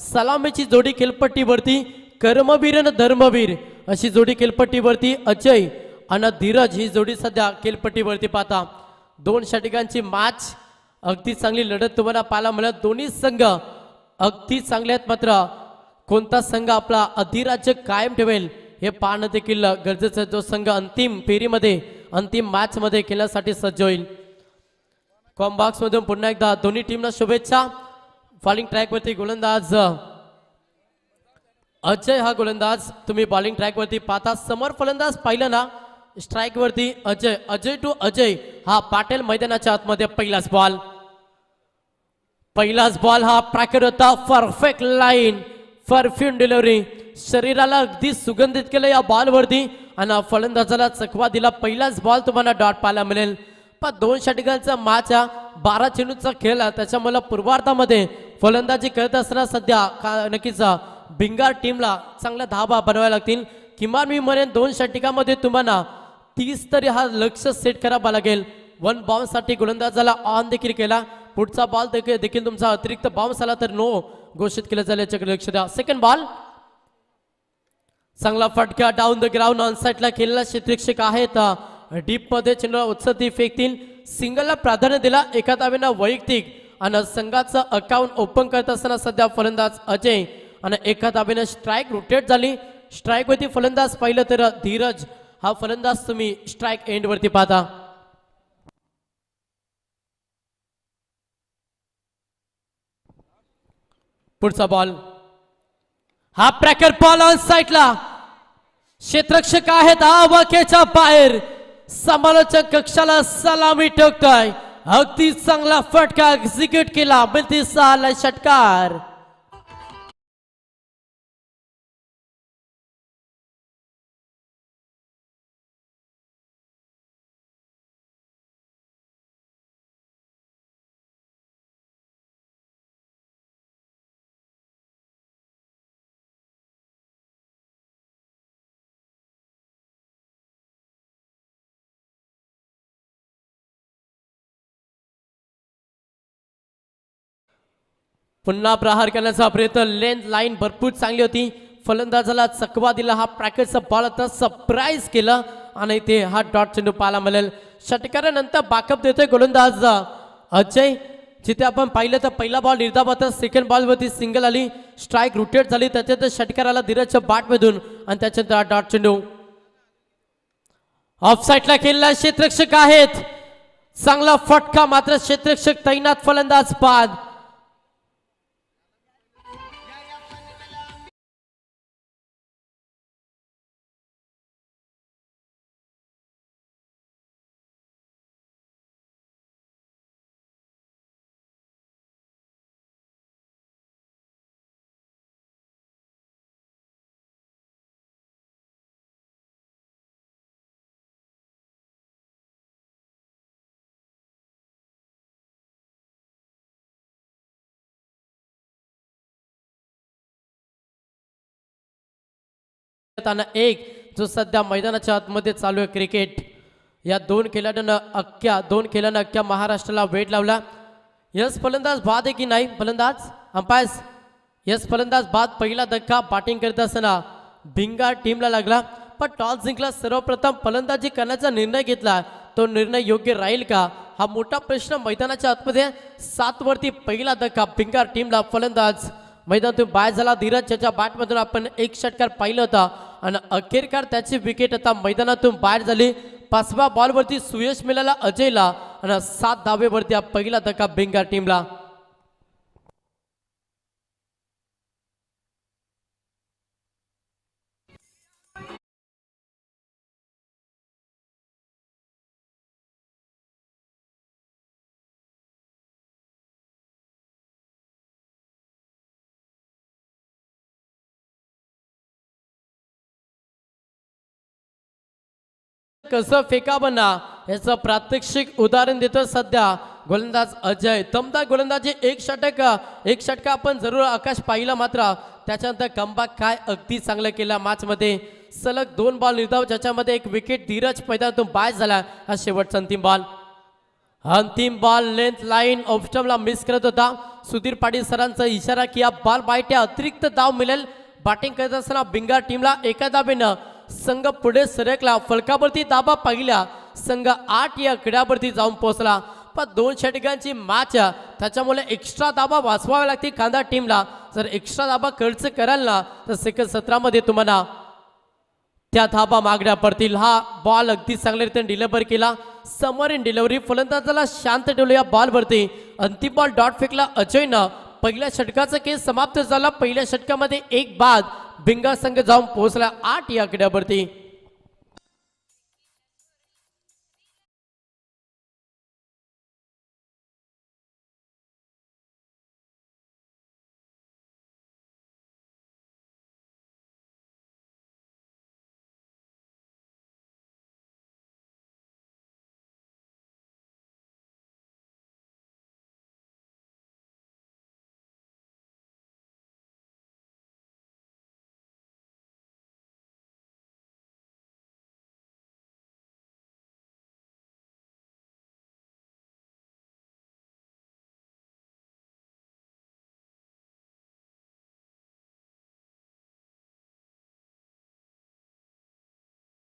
सलामीची जोडी खेळपट्टीवरती कर्मवीर आणि धर्मवीर. अशी जोडी खेळपट्टीवरती अजय आणि धीरज ही जोडी सध्या खेळपट्टीवरती पाहता. दोन षटकांची मॅच अगदी चांगली लढत तुम्हाला पाहायला मिळत दोन्ही संघ अगदी चांगले आहेत मात्र. कोणता संघ आपला अधिराज्य कायम ठेवेल हे पाहणं देखील गरजेचं जो संघ अंतिम फेरीमध्ये अंतिम मॅचमध्ये खेळण्यासाठी सज्ज होईल. कॉम्बॉक्समधून पुन्हा एकदा दोन्ही टीमला शुभेच्छा. बॉलिंग ट्रॅकवरती गोलंदाज अजय हा गोलंदाज तुम्ही बॉलिंग ट्रॅकवरती पाहता. समोर फलंदाज पाहिलं ना स्ट्राईकवरती अजय अजय टू अजय हा पाटील मैदानाच्या आतमध्ये पहिलाच बॉल पहिलाच बॉल हा प्रॅकर होता परफेक्ट लाईन परफ्यूम डिलिव्हरी शरीराला अगदी सुगंधित केलं या बॉलवरती आणि फलंदाजाला चकवा दिला. पहिलाच बॉल तुम्हाला डॉट पाहायला मिळेल. पण दोन षटकांचा मॅच बारा चेंडूचा खेळ आहे. त्याच्यामुळे पूर्वार्धामध्ये फलंदाजी करत असताना सध्या का नक्कीच भिंगार टीमला चांगल्या धाबा बनवाव्या लागतील. किमान मी म्हणेन दोन षटकामध्ये तुम्हाला तीस तरी हा लक्ष सेट करावा लागेल. वन बाउन्ससाठी गोलंदाजाला ऑन देखील केला. पुढचा बॉल देखील देखील तुमचा अतिरिक्त बाउन्स आला तर नो घोषित केलं जाईल याच्याकडे लक्ष द्या. सेकंड बॉल चांगला फटका डाऊन द ग्राउंड ऑन साईडला खेळलेला क्षेत्ररक्षक आहेत. डीपमध्ये चेंडूला उत्सती फेकतील. सिंगलला प्राधान्य दिला. एका दावेनं वैयक्तिक आणि संघाचं अकाउंट ओपन करत असताना सध्या फलंदाज अजय आणि एका दाबेनं स्ट्राईक रोटेट झाली स्ट्राईक वरती फलंदाज पाहिलं तर धीरज हा फलंदाज तुम्ही स्ट्राईक एंड वरती पाहता पुढचा बॉल हा प्रॅकर बॉल ऑन साईडला क्षेत्रक्षक आहेत आवाक्याच्या बाहेर समालोचक कक्षाला सलामी ठोकतोय अगदी चांगला फटका एक्झिक्यूट केला. मिळते सहाला षटकार. पुन्हा प्रहार करण्याचा प्रयत्न. लेंथ लाईन भरपूर चांगली होती. फलंदाजाला चकवा दिला. हा प्रॅकेटचा बॉल आता सरप्राईज केलं. आणि ते हा डॉट चेंडू पाहायला मिळेल. षटकारानंतर बाकअप देतोय गोलंदाज. अजय जिथे आपण पाहिलं तर पहिला बॉल निर्धाबात सेकंड बॉलवरती सिंगल आली. स्ट्राईक रुटेट झाली. त्याच्यात षटकाराला धीरजच्या बाटमधून. आणि त्याच्यात हा डॉट चेंडू. ऑफ साईडला खेळला क्षेत्रक्षक आहेत. चांगला फटका मात्र क्षेत्रक्षक तैनात फलंदाज बाद त्यांना एक जो सध्या मैदानाच्या आतमध्ये चालू आहे क्रिकेट. या दोन खेळाडूंना अख्ख्या दोन खेळानं अख्ख्या महाराष्ट्राला वेट लावला. यस फलंदाज बाद आहे की नाही? फलंदाज अंपायर्स यस फलंदाज बाद पहिला धक्का बॅटिंग करत असताना भिंगा टीमला लागला. पण टॉस जिंकला सर्वप्रथम फलंदाजी करण्याचा निर्णय घेतला. तो निर्णय योग्य राहील का? हा मोठा प्रश्न मैदानाच्या आतमध्ये सातवरती पहिला धक्का भिंगार टीमला फलंदाज. मैदानातून बाहेर झाला. धीरज ज्याच्या बॅटमधून आपण एक षटकार पाहिलं होता. आणि अखेरकार त्याची विकेट आता मैदानातून बाहेर झाली. पाचव्या बॉलवरती सुयश मिळाला अजयला. आणि सात धावेवरती हा पहिला धक्का बेंगार टीमला कसं फेकावं ना याचं प्रात्यक्षिक उदाहरण देतो सध्या. गोलंदाज अजय दमदार गोलंदाजी एक षटक एक षटका आपण जरूर आकाश पाहिला मात्र त्याच्यानंतर कंबाक काय अगदी चांगलं केलं मॅचमध्ये सलग दोन बॉल निर्धाव ज्याच्यामध्ये एक विकेट धीरज मैदानातून बाय झाला हा शेवटचा अंतिम बॉल अंतिम बॉल लेंथ लाईन ऑफस्टमला मिस करत होता. सुधीर पाटील सरांचा इशारा की या बॉल बायट्या अतिरिक्त धाव मिळेल. बॅटिंग करत असताना बिंगार टीमला एका दाबेनं संघ पुढे सरकला. फलकावरती दाबा पाहिला. संघ आठ या गड्यावरती जाऊन पोहोचला. पण दोन षटकांची मॅच त्याच्यामुळे एक्स्ट्रा दाबा वाचवावी लागते कांदा टीमला. जर एक्स्ट्रा दाबा खर्च कराल ना तर सेकंड सत्रामध्ये तुम्हाला त्या धाबा मागण्या पडतील. हा बॉल अगदी चांगल्या रीतीने डिलिव्हर केला. समर इन डिलिव्हरी फलंदाजाला शांत ठेवलं या बॉलवरती अंतिम बॉल डॉट फेकला अजयनं. पहिल्या षटकाचा केस समाप्त झाला. पहिल्या षटकामध्ये एक बाद. भिंगा संघ जाऊन पोहोचला आठ या क्रीडावरती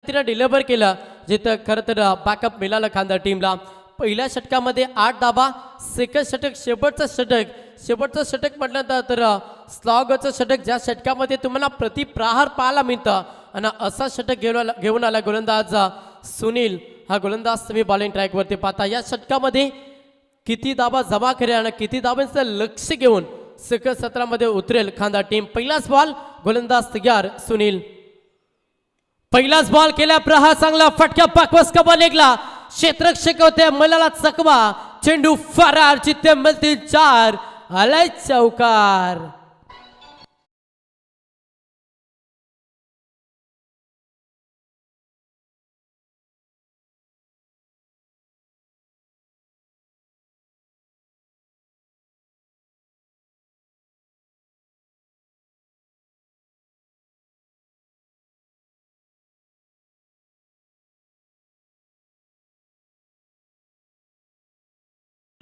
तिनं डिलिव्हर केलं जिथं खरं तर बॅकअप मिळालं खांदा टीमला पहिल्या षटकामध्ये आठ दाबा सेकंड षटक शेवटचं षटक. शेवटचं षटक म्हटलं तर स्लॉगचं षटक ज्या षटकामध्ये तुम्हाला प्रतिप्रहार पाहायला मिळतं आणि असा षटक घेऊन आला घेऊन आला गोलंदाज सुनील. हा गोलंदाज तुम्ही बॉलिंग ट्रॅकवरती पाहता. या षटकामध्ये किती दाबा जमा करेल आणि किती दाबांचं लक्ष घेऊन सेकंड सत्रामध्ये उतरेल खांदा टीम पहिलाच बॉल गोलंदाज तयार सुनील. पहिलाच बॉल केला प्रहा चांगला फटक्या पाकवस कबा निघला. क्षेत्रक्षक होते मलाला चकवा चेंडू फरार चित्ते मिळतील चार. आलाय चौकार.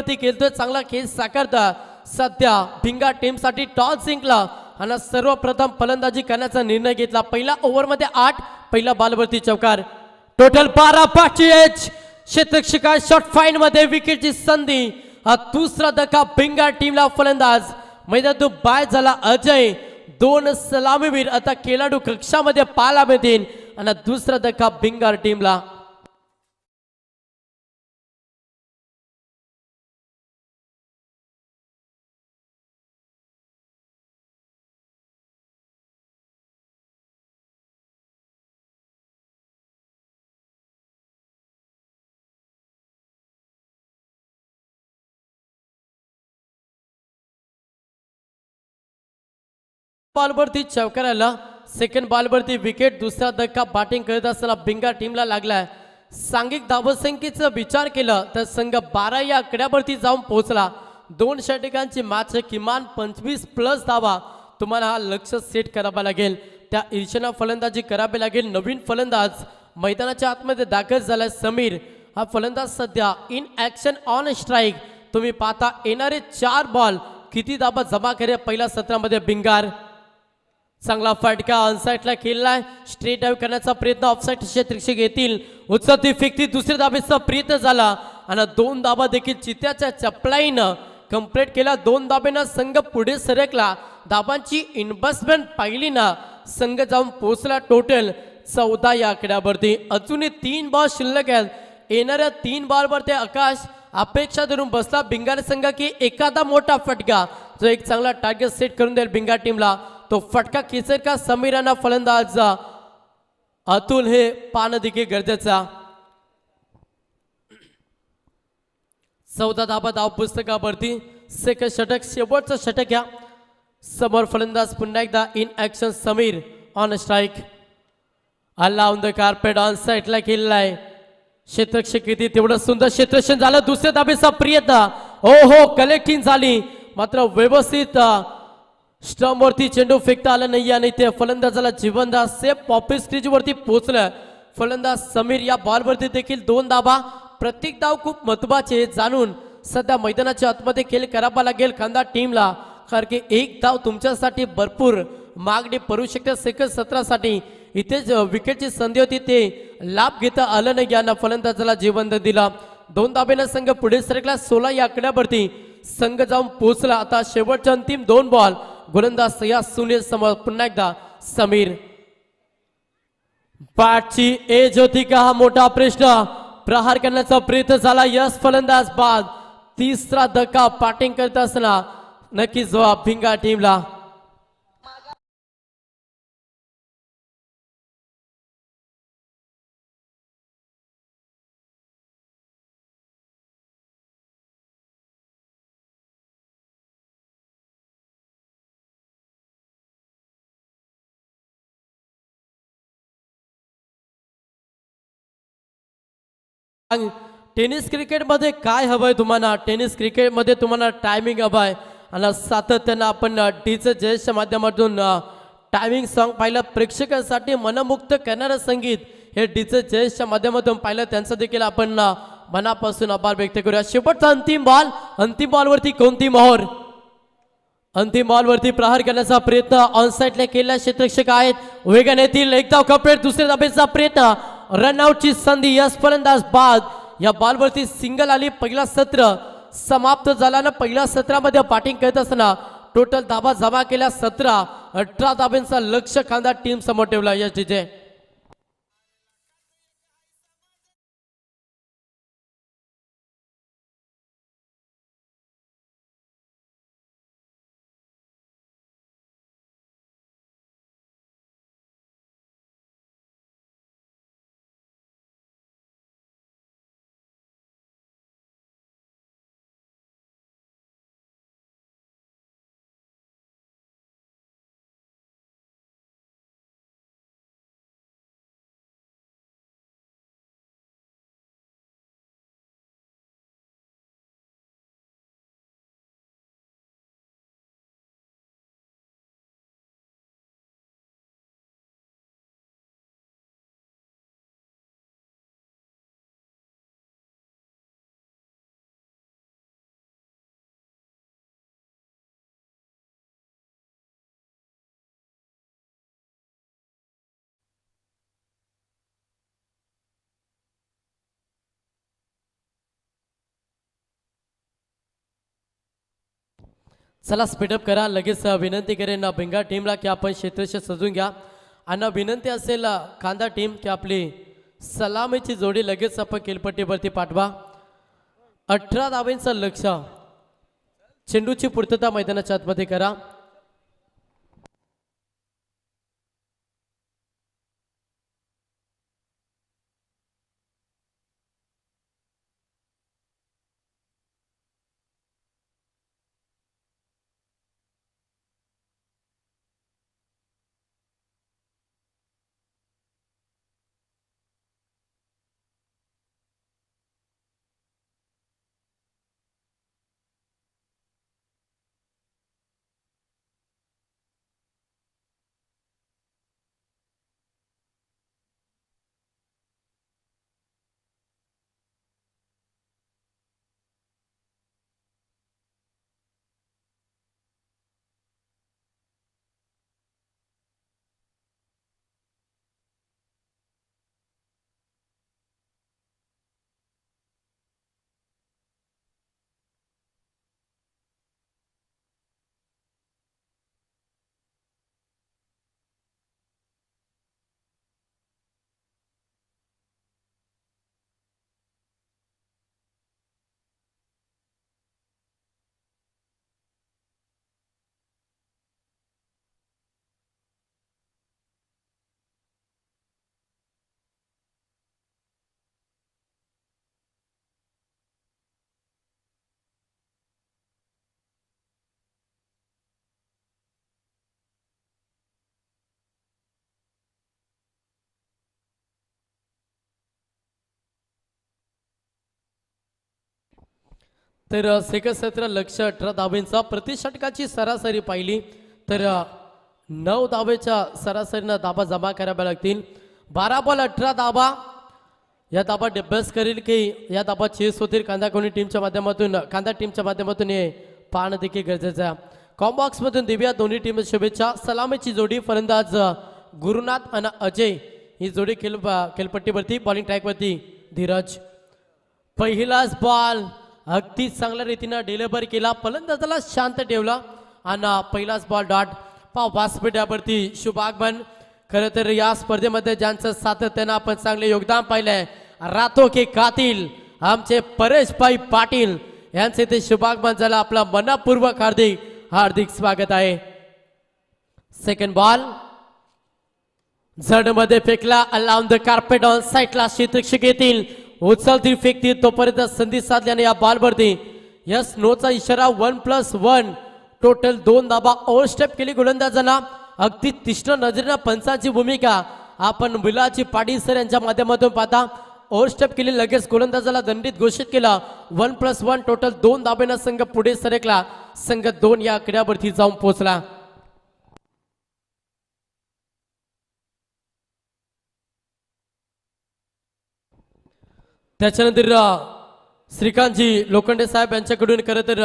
वरती खेळतोय चांगला खेळ साकारता. सध्या भिंगा टीमसाठी टॉस जिंकला. आणि सर्वप्रथम फलंदाजी करण्याचा निर्णय घेतला. पहिल्या ओव्हरमध्ये आठ पहिला बालवर्ती चौकार. टोटल बारा पाचशे एच. क्षेत्रक्षिका शॉर्ट फाईन मध्ये विकेटची संधी. हा दुसरा धक्का भिंगा टीमला फलंदाज. मैदानातून बाय झाला अजय. दोन सलामीवीर आता खेळाडू कक्षामध्ये पाहायला मिळतील. आणि दुसरा धक्का भिंगार टीमला. बॉलवरती चौकार आला सेकंड बॉलवरती विकेट दुसरा धक्का बॅटिंग करत असताना बिंगा टीमला लागलाय सांघिक धावसंख्येचा विचार केला तर संघ बारा या आकड्यावरती जाऊन पोहोचला दोन षटकांची मॅच किमान पंचवीस प्लस धावा तुम्हाला हा लक्ष सेट करावा लागेल त्या ईर्षणा फलंदाजी करावी लागेल नवीन फलंदाज मैदानाच्या आतमध्ये दाखल झालाय समीर हा फलंदाज सध्या इन ॲक्शन ऑन स्ट्राईक तुम्ही पाहता येणारे चार बॉल किती धाबा जमा करे पहिल्या सत्रामध्ये बिंगार चांगला फटका ऑनसाईटला खेळलाय. स्ट्रेट डाईव्ह करण्याचा प्रयत्न ऑफसाईट क्षेत्रक्षक येतील उचलती फेकती दुसऱ्या दाबेचा प्रयत्न झाला. आणि दोन दाबा देखील चित्याच्या चपलाईनं कंप्लीट केला. दोन दाबेनं संघ पुढे सरकला. दाबांची इन्व्हेस्टमेंट पाहिली ना संघ जाऊन पोहोचला टोटल चौदा या आकड्यावरती. अजूनही तीन बॉल शिल्लक आहेत. येणाऱ्या तीन बॉलवर ते आकाश अपेक्षा धरून बसला. बिंगार संघ की एखादा मोठा फटका. जो एक चांगला टार्गेट सेट करून देईल बिंगार टीमला तो फटका खेचर का समीराना फलंदाज अतुल हे पान देखील गरजेचा. चौदा धाबा धाव पुस्तकावरती सेकंड षटक शेवटचं षटक या समोर फलंदाज पुन्हा एकदा in action Sameer on strike आला ऑन द कार्पेट ऑन साईडला आहे. क्षेत्रक्षक किती तेवढं सुंदर क्षेत्रक्षण झालं. दुसऱ्या धाबेचा प्रियता हो हो कलेक्टिंग झाली. मात्र व्यवस्थित स्टंपवरती चेंडू फेकता आला नाही आणि ते फलंदाजाला जीवनदास सेफ पॉपी क्रीजवरती पोचलं पोहोचलं. फलंदाज समीर या बॉलवरती देखील दोन धाबा प्रत्येक दाव खूप महत्त्वाचे जाणून सध्या मैदानाच्या आतमध्ये खेळ करावा लागेल खांदा टीमला. कारण की एक धाव तुमच्यासाठी भरपूर. मागणी पडू शकते सेकंड सत्रासाठी. इथेच विकेटची संधी होती ते लाभ घेता आलं नाही यानं फलंदाजाला जीवंत दिला. दोन दाबेनं संघ पुढे सरकला सोळा या आकड्यावरती संघ जाऊन पोहोचला. आता शेवटच्या अंतिम दोन बॉल गोलंदाज सया सुनील समोर पुन्हा एकदा समीर पाठची ए ज्योतिका हा मोठा प्रश्न प्रहार करण्याचा प्रयत्न झाला यश फलंदाज बाद तिसरा धक्का पाटिंग करत असताना नक्कीच जवाब भिंगा टीमला टेनिस क्रिकेटमध्ये काय हवं आहे तुम्हाला? टेनिस क्रिकेटमध्ये तुम्हाला टायमिंग हवं आहे आणि सातत्यानं आपण डीचं जयच्या माध्यमातून टायमिंग सॉन्ग पाहिलं. प्रेक्षकांसाठी मनमुक्त करणारं संगीत हे डीचं जयच्या माध्यमातून पाहिलं. त्यांचं देखील आपण मनापासून आभार व्यक्त करूया. शेवटचा अंतिम बॉल अंतिम बॉलवरती कोणती मोहर? अंतिम बॉलवरती प्रहार करण्याचा प्रयत्न ऑनसाईडला केलेला क्षेत्रक्षक आहेत. वेगाने येतील. एक धाव दुसऱ्या धाबेचा प्रयत्न. रनआउटची संधी यश फलंदाज बाद. या बॉलवरती सिंगल आली पहिला सत्र. समाप्त झाल्यानं पहिल्या सत्रामध्ये बॅटिंग करत असताना टोटल धाबा जमा केल्या सतरा. अठरा धाब्यांचा लक्ष खांदा टीम समोर ठेवला यश डीजे चला स्पीडअप करा. लगेच विनंती करेन अ, भिंगा टीमला की आपण क्षेत्रश सजून घ्या. आणि विनंती असेल खांदा टीम की आपली सलामीची जोडी लगेच आपण केलपट्टीवरती पाठवा. अठरा धावेंचं लक्ष. चेंडूची पूर्तता मैदानाच्या आतमध्ये करा. तर अ, सेकंड सत्र लक्ष अठरा धावेंचा प्रतिषटकाची सरासरी पाहिली. तर नऊ धावेच्या सरासरीनं धाबा जमा कराव्या लागतील. बारा बॉल अठरा धाबा. या आपण अभ्यास करील की या धाबा चेस होतील कांदा कोणी टीमच्या माध्यमातून कांदा टीमच्या माध्यमातून हे पाहणं देखील गरजेचं आहे. कॉम्बॉक्समधून दिव्या दोन्ही टीम शुभेच्छा. सलामीची जोडी फलंदाज गुरुनाथ आणि अजय. ही जोडी खेल खेळपट्टीवरती बॉलिंग ट्रॅकवरती धीरज. पहिलाच बॉल अगदी चांगल्या रीतीनं डिलिव्हर केला. फलंदाजाला शांत ठेवला. आणि पहिलाच बॉल डॉट पाव व्यासपीठावरती शुभ आगमन. खरं तर या स्पर्धेमध्ये ज्यांचं सातत्यानं आपण चांगले योगदान पाहिलंय रातो के कातील आमचे परेशभाई पाटील यांचे ते शुभागमन झालं. आपला मनापूर्वक हार्दिक हार्दिक स्वागत आहे. सेकंड बॉलमध्ये फेकला. अलाउन द कार्पेट ऑन साईटला शीतक्षक येतील. उचलतील फेकतील तोपर्यंत संधी साधल्याने या बॉलवरती यस नोचा इशारा वन प्लस वन. टोटल दोन दाबा ओव्हर स्टेप केली गोलंदाजांना. अगदी तीक्ष्ण नजरेनं पंचाची भूमिका. आपण मुलाची पाटील सर यांच्या माध्यमातून पाहता. ओव्हर स्टेप केली लगेच गोलंदाजाला दंडित घोषित केला. वन प्लस वन टोटल दोन दाबेनं संघ पुढे सरकला. संघ दोन या आकड्यावरती जाऊन पोहोचला. त्याच्यानंतर श्रीकांतजी लोखंडे साहेब यांच्याकडून खरं तर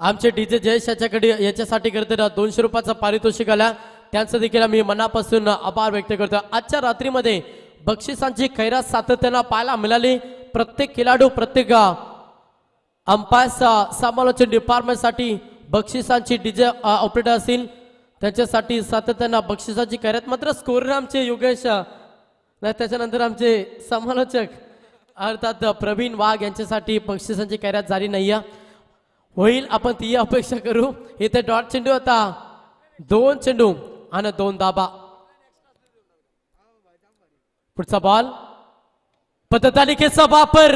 आमचे डी जे जयेश याच्याकडे याच्यासाठी खरं तर दोनशे रुपयाचा पारितोषिक आला. त्यांचं देखील आम्ही मनापासून आभार व्यक्त करतो. आजच्या रात्रीमध्ये बक्षिसांची खैरात सातत्यानं पाहायला मिळाली. प्रत्येक खेळाडू प्रत्येक अ, अंपायर्स समालोचन डिपार्टमेंटसाठी बक्षिसांची डीजे ऑपरेटर असतील. त्यांच्यासाठी सातत्यानं बक्षिसांची खैरात मात्र स्कोर आमचे योगेश नाही त्याच्यानंतर आमचे समालोचक अर्थात प्रवीण वाघ यांच्यासाठी बक्षिसांची खैरात झाली नाही आहे. होईल आपण ती अपेक्षा करू. इथे डॉट चेंडू होता दोन चेंडू आणि दोन दाबा. पुढचा बॉल पद्धतालिकेचा वापर.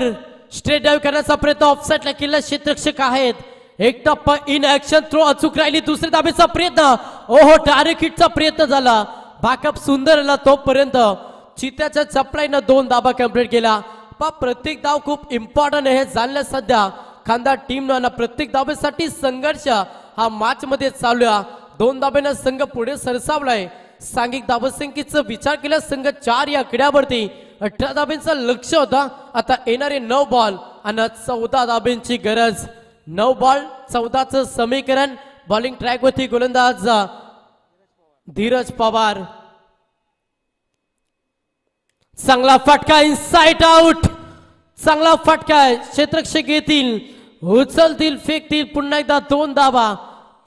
स्ट्रेट डाईव्ह करण्याचा प्रयत्न. ऑफसाईडला किल्ला क्षेत्ररक्षक आहेत. एक टप्पा इन ऍक्शन थ्रो अचूक राहिली. दुसऱ्या दाबेचा प्रयत्न. ओहो डायरेक्ट हिटचा प्रयत्न झाला. बॅकअप सुंदर आला तोपर्यंत. चित्याच्या चपलाईनं दोन दाबा कंप्लीट केला. पा प्रत्येक धाव खूप इम्पॉर्टंट आहे. हे जाणलं सध्या. खांदा टीम प्रत्येक धाबेसाठी संघर्ष. हा मॅच मध्ये चालू आहे. दोन धाब्यानं संघ पुढे सरसावलाय. सांघिक धावसंख्येचा विचार केला संघ चार या किड्यावरती अठरा धाब्यांचा लक्ष होता. आता येणारे नऊ बॉल आणि चौदा धाब्यांची गरज. नऊ बॉल चौदाचं समीकरण. बॉलिंग ट्रॅकवरती गोलंदाज धीरज पवार. चांगला फटका साईट आउट चांगला फटका क्षेत्रक्षक येतील उचलतील फेकतील. पुन्हा एकदा दोन धावा.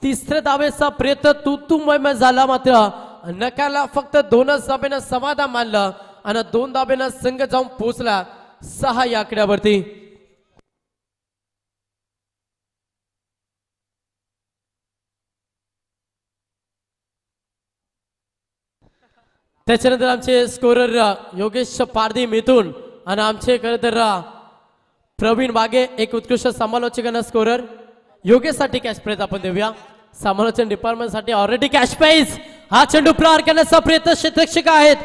तिसऱ्या धावेचा प्रयत्न तू तू मैम झाला मात्र. नकाला फक्त दोनच धाब्यानं समाधान मानलं आणि दोन धाब्यानं संघ जाऊन पोचला सहा या आकड्यावरती. त्याच्यानंतर आमचे स्कोरर योगेश पारधी मिथून आणि आमचे खरं तर प्रवीण बागे एक उत्कृष्ट समालोचकांना स्कोरर योगेशसाठी कॅश प्राईज आपण देऊया. समालोचन डिपार्टमेंटसाठी ऑलरेडी कॅश प्राईज हा चेंडू प्रहार करण्याचा प्रयत्न क्षेत्रक्षक आहेत.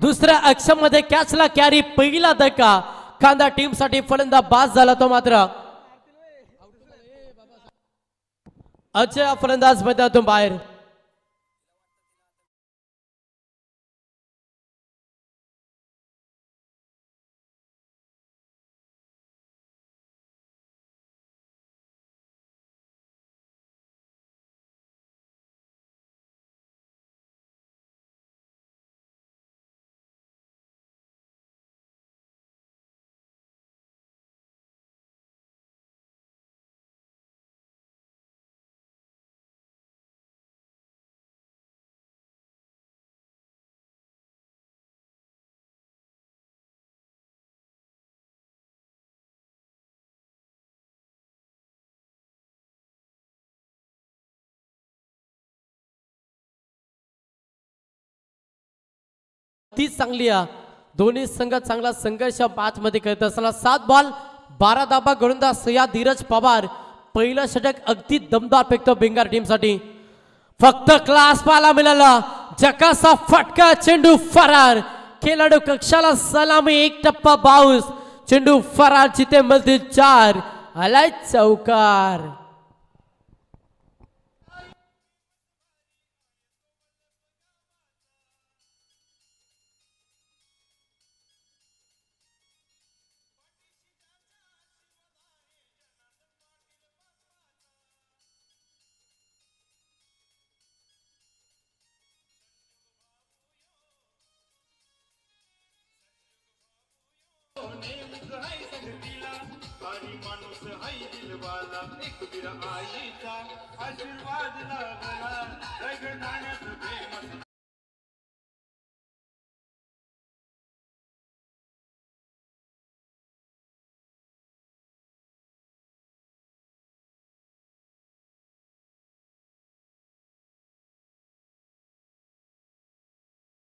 दुसऱ्या अक्षमध्ये कॅचला कॅरी पहिला धक्का. कांदा टीमसाठी फलंदा बाद झाला तो मात्र. अजय फलंदाज मैदानातून बाहेर. तीच चांगली आहे. दोन्ही संघ चांगला संघर्ष पाच मध्ये करत असताना सात बॉल बारा दाबा गोलंदाज या धीरज पवार पहिलं षटक अगदी दमदार फेकतो बेंगार टीमसाठी. फक्त क्लास पाहायला मिळाला. जकासा फटका चेंडू फरार. खेळाडू कक्षाला सलामी एक टप्पा बाऊस चेंडू फरार जिथे मधील चार. आलाय चौकार.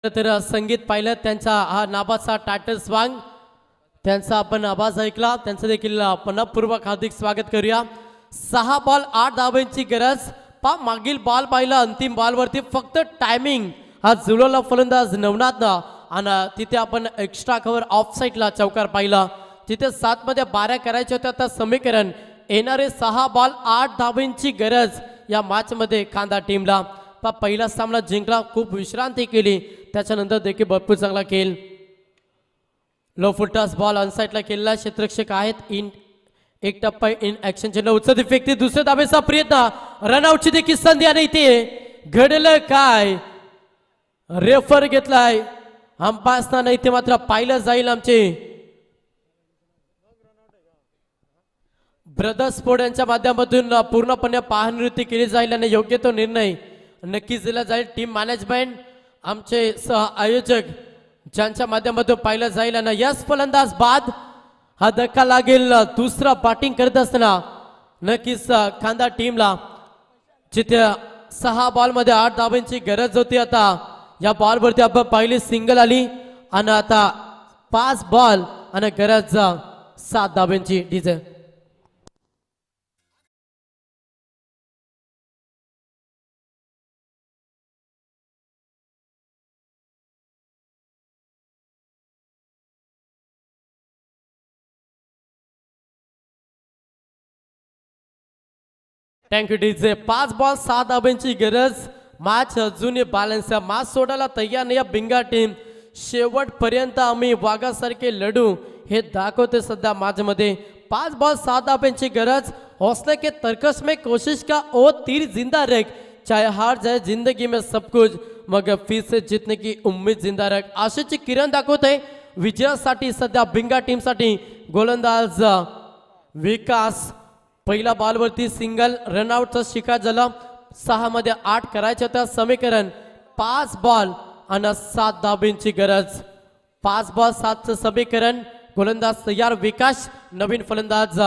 तर संगीत पाहिलं त्यांचा हा नाबाचा टायटल स्वांग त्यांचा आपण आवाज ऐकला. त्यांचं देखील मनपूर्वक हार्दिक स्वागत करूया. सहा बॉल आठ धावांची गरज. पा मागील बॉल पाहिला अंतिम बॉलवरती फक्त टायमिंग हा जुळवला फलंदाज नवनाथनं आणि तिथे आपण एक्स्ट्रा कव्हर ऑफ साईडला चौकार पाहिला. तिथे सातमध्ये बारा करायच्या होत्या. आता समीकरण येणारे सहा बॉल आठ धावांची गरज या मॅचमध्ये खांदा टीमला पा पहिला सामना जिंकला खूप विश्रांती केली. त्याच्यानंतर देखील भरपूर चांगला खेळ. लो फुटास बॉल अनसाईटला केलेला क्षेत्रक्षक आहेत. इन एक टप्पा इन ऍक्शन चेंडू उचल फेकते दुसऱ्या दाबेचा प्रयत्न रनआउटची देखील संधी आणि इथे घडलं काय? रेफर घेतलाय. अंपासना इथे मात्र पाहिलं जाईल आमचे. ब्रदर्स स्पोर्ट यांच्या माध्यमातून पूर्णपणे पाहणीवृत्ती केली जाईल आणि योग्य तो निर्णय नक्कीच दिला जाईल टीम मॅनेजमेंट आमचे सह आयोजक ज्यांच्या माध्यमातून पाहिलं जाईल आणि यस फलंदाज बाद हा धक्का लागेल. दुसरा बॅटिंग करत असताना नक्कीच खांदा टीमला जिथे सहा बॉलमध्ये आठ धाबांची गरज होती आता या बॉलवरती आपण पहिली सिंगल आली आणि आता पाच बॉल आणि गरज सात धावांची डीजे. थँक्यू डीजे पाच बॉल सात धाब्यांची गरज. मॅच अजूनही बॅलन्स आहे. मॅच सोडायला तयार नाही बिंगा टीम शेवटपर्यंत आम्ही वाघासारखे लढू. हे दाखवते सध्या माझ्यामध्ये. पाच बॉल सात धाब्यांची गरज. हौसले के तर्कस में कोशिश का ओ तीर जिंदा रख. चाहे हार जाए जिंदगी में सब कुछ मग फिर से जितने की उम्मीद जिंदा रख. आशेची किरण दाखवते. विजयासाठी सध्या बिंगा टीमसाठी गोलंदाज विकास पहिल्या बॉलवरती सिंगल रनआउटचा शिकार झालं. सहा मध्ये आठ करायच्या होत्या समीकरण. पाच बॉल आणि सात धाबींची गरज. पाच बॉल सातचं समीकरण. गोलंदाज तयार विकास. नवीन फलंदाज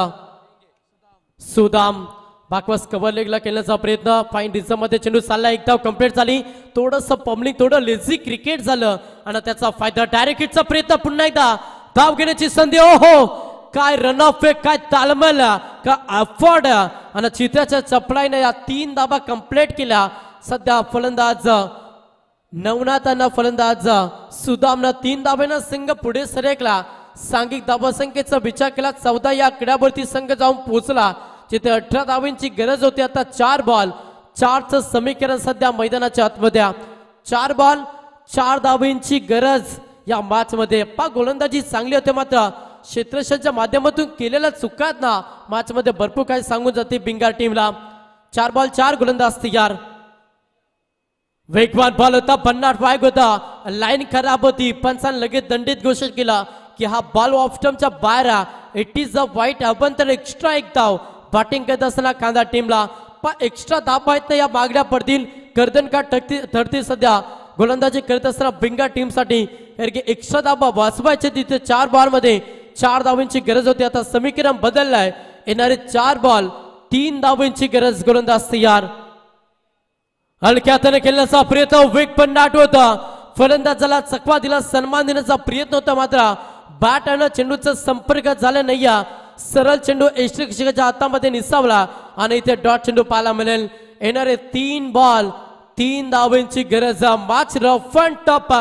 सुदाम. बाकवास कव्हर लेगला केल्याचा प्रयत्न. फाईन डिझममध्ये चेंडू चालला. एक धाव कंप्लीट झाली. थोडस पब्लिक थोडं लेझी क्रिकेट झालं. आणि त्याचा फायदा डायरेक्ट हिटचा प्रयत्न पुन्हा एकदा. धाव घेण्याची संधी. ओ हो काय रन ऑफ काय तालमल का अफोर्ड आणि चित्याच्या चपलाईने या तीन धाबा कंप्लीट केल्या. सध्या फलंदाज नवनाथांना फलंदाज सुदामनं तीन धाब्यानं संघ पुढे सरकला. सांघिक धावसंख्येचा विचार केला. चौदा या आकड्यावरती संघ जाऊन पोहोचला. जिथे अठरा धावांची गरज होती आता चार बॉल चारचं समीकरण सध्या मैदानाच्या आतमध्ये चार बॉल चार धावांची गरज या मॅच मध्ये पा गोलंदाजी चांगली होते मात्र. क्षेत्रशाच्या माध्यमातून केलेल्या चुका आहेत ना मॅचमध्ये भरपूर काही सांगून जाते बिंगार टीमला चार बॉल चार गोलंदाज तयार. वेगवान बॉल होता भन्नाट वायग होता. लाईन खराब होती. पंचान लगेच दंडित घोषित केला की हा बॉल ऑफस्टमच्या बाहेर इट इज अ वाईट तर एक्स्ट्रा एक धाव बॅटिंग करत असताना कांदा टीमला पण एक्स्ट्रा धाव आहेत ना या मागण्या पडतील. गर्दन का ठरती ठरते सध्या. गोलंदाजी करत असताना बिंगा टीमसाठी कारण की एक्स्ट्रा धाबा वाचवायचे तिथे चार बॉलमध्ये चार धावांची गरज होती. आता समीकरण बदललाय. येणारे चार बॉल तीन धावांची गरज गोलंदाज तयार हलक्या हाताने खेळण्याचा प्रयत्न वेग पण नाट होता. फलंदाजाला चकवा दिला सन्मान देण्याचा प्रयत्न होता मात्र बॅट आणि चेंडूचा संपर्क झाला नाही सरळ चेंडू यष्टिक्षकाच्या हातामध्ये निसावला आणि इथे डॉट चेंडू पाहायला मिळेल. येणारे तीन बॉल तीन धावांची गरज. मॅच रफ अँड टॉप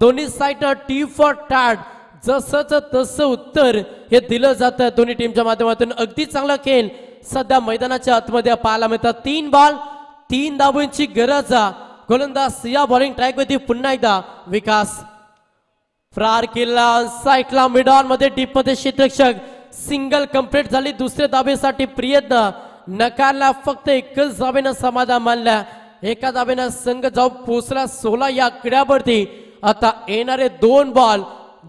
दोन्ही साईड टी फॉर टॅट जसंच तसं उत्तर हे दिलं जातं. दोन्ही टीमच्या माध्यमातून अगदी चांगला खेळ. सध्या मैदानाच्या आतमध्ये पाहायला मिळतात. तीन बॉल तीन दाबूंची गरज गोलंदाज या बॉलिंग ट्रॅकवरती पुन्हा एकदा विकास. फ्रार केला. साईटला मिडॉनमध्ये डीपमध्ये सिंगल कंप्लीट झाली. दुसऱ्या दाबेसाठी प्रयत्न. नकारला फक्त एकच दाबेनं समाधान मानल्या एका दाबेनं संघ जाऊन पोचला सोळा या किड्यावरती आता येणारे दोन बॉल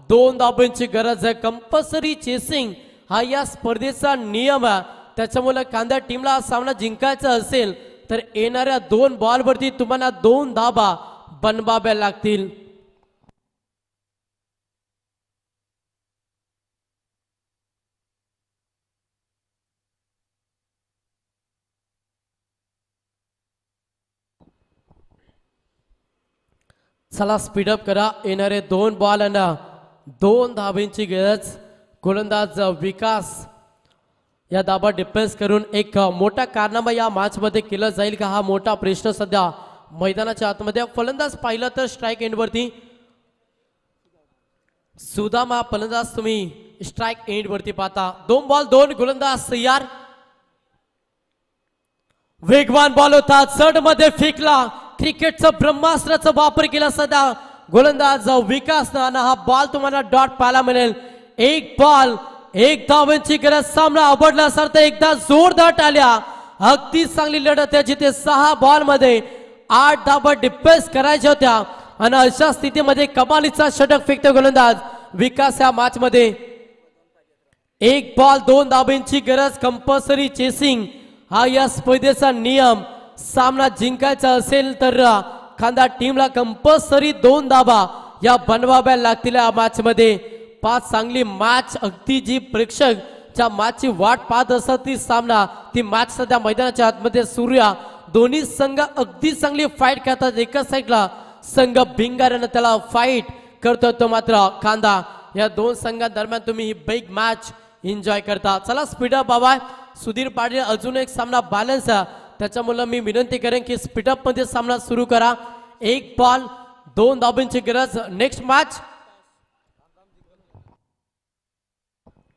दोन दाबांची गरज आहे. कंपल्सरी चेसिंग हा या स्पर्धेचा नियम आहे. त्याच्यामुळे कांदा टीमला हा सामना जिंकायचा असेल तर येणाऱ्या दोन बॉलवरती तुम्हाला दोन धाबा बनवाव्या लागतील. चला स्पीडअप करा. येणारे दोन बॉल आणा दोन धाबींची गरज गोलंदाज विकास. या धाबा डिफेन्स करून एक मोठा कारनामा या मॅचमध्ये केला जाईल का? हा मोठा प्रश्न सध्या मैदानाच्या आतमध्ये. फलंदाज पाहिलं तर स्ट्राईक एंडवरती सुदामा फलंदाज तुम्ही स्ट्राईक एंडवरती पाहता. दोन बॉल दोन गोलंदाज तयार. वेगवान बॉल होता. चढमध्ये फेकला क्रिकेटचं ब्रह्मास्त्राचा वापर केला सध्या. गोलंदाज विकास नाना हा बॉल तुम्हाला डॉट पाहायला मिळेल. एक बॉल एक धावांची गरज सामना आवडल्यासारखं एकदा जोरदार टाळ्या अगदी चांगली लढत आहे जिथे सहा बॉलमध्ये आठ धाबा डिफेन्स करायच्या होत्या. आणि अशा स्थितीमध्ये कमालीचा षटक फेकतो गोलंदाज. विकास या मॅच मध्ये. एक बॉल दोन धाब्यांची गरज कंपल्सरी चेसिंग हा या स्पर्धेचा नियम. सामना जिंकायचा असेल तर खांदा टीमला कंपल्सरी दोन धाबा या बनवाव्या लागतील या मॅच मध्ये पाच चांगली मॅच अगदी जी प्रेक्षक ज्या मॅचची वाट पाहत असतात ती सामना ती मॅच सध्या मैदानाच्या आतमध्ये सुरू दोन्ही संघ अगदी चांगली फाईट खेळतात एकाच साईडला संघ भिंगाऱ्यानं त्याला फाईट करतो तो मात्र कांदा या दोन संघांदरम्यान तुम्ही ही बिग मॅच एन्जॉय करता. चला स्पीडअप बाबा. सुधीर पाटील अजून एक सामना बॅलन्स आहे. त्याच्यामुळे मी विनंती करेन की स्पीडअपमध्ये सामना सुरू करा. एक बॉल दोन धाबींची गरज. नेक्स्ट मॅच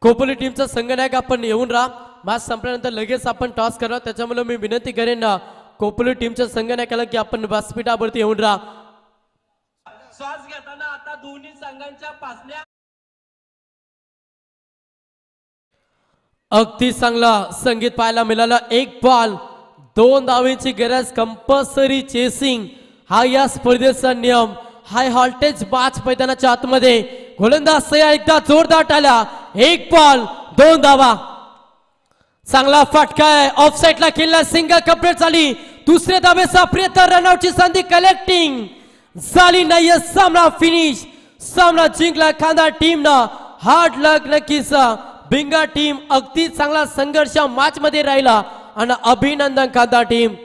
कोपोली टीमचा संघनायक आपण येऊन राहा. मॅच संपल्यानंतर लगेच आपण टॉस करा. त्याच्यामुळे मी विनंती करेन ना कोपोली टीमच्या संघनायकाला की आपण व्यासपीठावरती येऊन राहा. श्वास घेताना आता दोन्ही संघांच्या पासण्या अगदी चांगला संगीत पाहायला मिळालं. एक बॉल दोन धावेची गरज कंपल्सरी चेसिंग हा या स्पर्धेचा नियम. हाय हॉल्टेज मॅच मैदानाच्या आतमध्ये गोलंदाज सया एकदा जोरदार टाळ्या एक बॉल दोन धावा. चांगला फटका आहे. ऑफ साईडला केलेला सिंगल कंप्लीट झाली. दुसऱ्या धावेचा प्रयत्न रनआउटची संधी कलेक्टिंग झाली नाहीये सामना फिनिश सामना जिंकला खांदा टीमनं हार्ड लक नक्कीच. बिंगा टीम अगदी चांगला संघर्ष मॅच मध्ये राहिला. आणि अभिनंदन करता टीम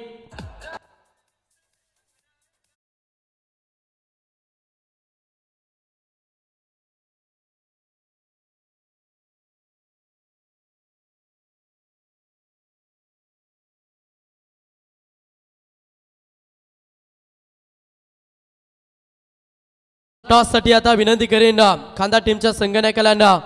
टॉससाठी आता विनंती करेन खांदा टीमच्या संघनायकाला